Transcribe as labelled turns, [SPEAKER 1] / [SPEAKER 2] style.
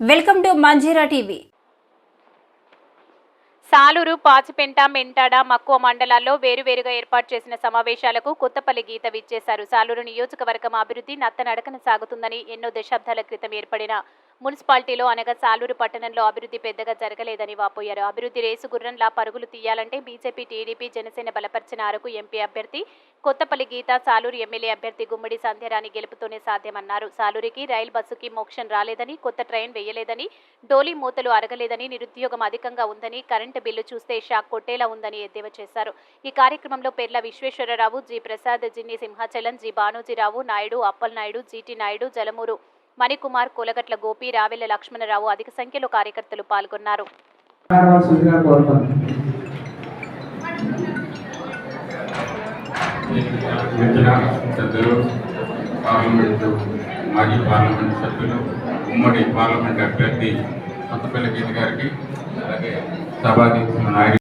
[SPEAKER 1] Welcome to Manjeera TV.
[SPEAKER 2] Saluru Pachipenta Mentada Makkuva మండలాల్లో వేరువేరుగా ఏర్పాటు చేసిన సమావేశాలకు కొత్తపల్లి గీత విచ్చేశారు. సాలూరు నియోజకవర్గం అభివృద్ధి నత్తనడకన సాగుతుందని ఎన్నో దశాబ్దాల క్రితం ఏర్పడిన మున్సిపాలిటీలో అనగా సాలూరు పట్టణంలో అభివృద్ధి పెద్దగా జరగలేదని వాపోయారు. అభివృద్ధి రేసు గుర్రంలా పరుగులు తీయాలంటే బీజేపీ టీడీపీ జనసేన బలపరిచిన అరకు ఎంపీ అభ్యర్థి కొత్తపల్లి గీత సాలూరు ఎమ్మెల్యే అభ్యర్థి గుమ్మడి సంధ్యరాణి గెలుపుతోనే సాధ్యమన్నారు. సాలూరికి రైలు బస్సుకి మోక్షం రాలేదని కొత్త ట్రైన్ వేయలేదని డోలీ మూతలు అరగలేదని నిరుద్యోగం అధికంగా ఉందని కరెంటు బిల్లు చూస్తే షాక్ కొట్టేలా ఉందని ఎద్దేవా చేశారు. ఈ కార్యక్రమంలో Perla Visweswararao G Prasad Jinni Simhachalam G Banojirao Naidu Appal Naidu GT Naidu Jalamuru Manikumar Kulagatla Gopi Ravella Lakshmanarao అధిక సంఖ్యలో కార్యకర్తలు పాల్గొన్నారు.
[SPEAKER 3] మాజీ పార్లమెంట్ సభ్యులు ఉమ్మడి పార్లమెంట్ అభ్యర్థి కొత్తపల్లి గీత గారికి అలాగే సభాధ్యక్షులు నాయుడు